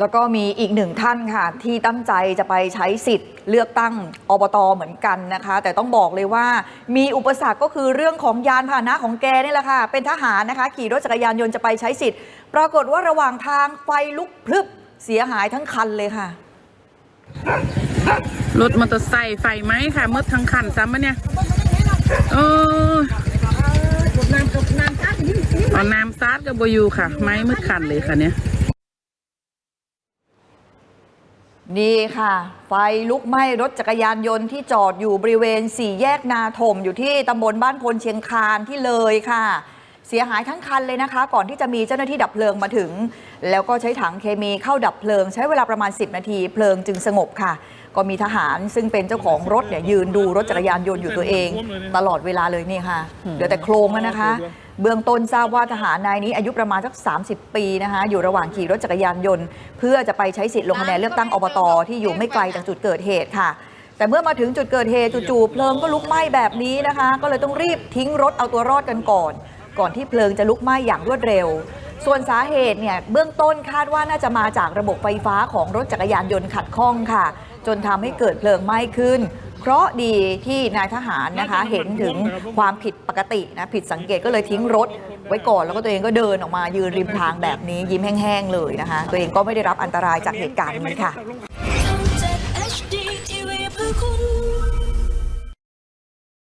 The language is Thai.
แล้วก็มีอีกหนึ่งท่านค่ะ ที่ตั้งใจจะไปใช้สิทธิ์ เลือกตั้งอบตเหมือนกันนะคะ แต่ต้องบอกเลยว่ามีอุปสรรคก็คือเรื่องของยานพาหนะของแกนี่แหละค่ะ เป็นทหารนะคะ ขี่รถจักรยานยนต์จะไปใช้สิทธิ์ ปรากฏว่าระหว่างทางไฟลุกพลึบเสียหายทั้งคันเลยค่ะ รถมอเตอร์ไซค์ไฟไหมค่ะมืดทั้งคันซ้ำมะเนี่ยโอ้ยเอาน้ำซาดกับบอยูค่ะ ไม้มืดคันเลยค่ะเนี่ย นี่ค่ะ ไฟลุกไหม้รถจักรยานยนต์ที่จอดอยู่บริเวณสี่แยกนาถม อยู่ที่ตำบลบ้านพลเชียงคานที่เลยค่ะ เสียหายทั้งคันเลยนะคะ ก่อนที่จะมีเจ้าหน้าที่ดับเพลิงมาถึง แล้วก็ใช้ถังเคมีเข้าดับเพลิง ใช้เวลาประมาณ 10 นาทีเพลิงจึงสงบค่ะ ก็มีทหารซึ่งเป็นเจ้าของรถเนี่ยยืนดูรถจักรยานยนต์อยู่ตัวเอง ตลอดเวลาเลยนี่ค่ะเหลือแต่โครงแล้วนะคะ เบื้องต้นทราบว่าทหารนายนี้อายุประมาณสัก 30 ปีนะคะอยู่ระหว่างขี่รถจักรยานยนต์ เพื่อจะไปใช้สิทธิ์ลงคะแนนเลือกตั้งอบตที่อยู่ไม่ไกลจากจุดเกิดเหตุค่ะแต่เมื่อมาถึงจุดเกิดเหตุจู่ๆเพลิงก็ลุกไหม้แบบนี้นะคะ ก็เลยต้องรีบทิ้งรถเอาตัวรอดกันก่อน ก่อนที่เพลิงจะลุกไหม้อย่างรวดเร็ว ส่วนสาเหตุเนี่ยเบื้องต้นคาดว่าน่าจะมาจากระบบไฟฟ้าของรถจักรยานยนต์ขัดข้องค่ะ จนทำให้เกิดเพลิงไหม้ขึ้น เพราะดีที่นายทหารนะคะเห็นถึงความผิดปกตินะผิดสังเกตก็เลยทิ้งรถ ไว้ก่อนแล้วก็ตัวเองก็เดินออกมายืนริมทางแบบนี้ยิ้มแห้งๆเลยนะคะ ตัวเองก็ไม่ได้รับอันตรายจากเหตุการณ์นี้ค่ะ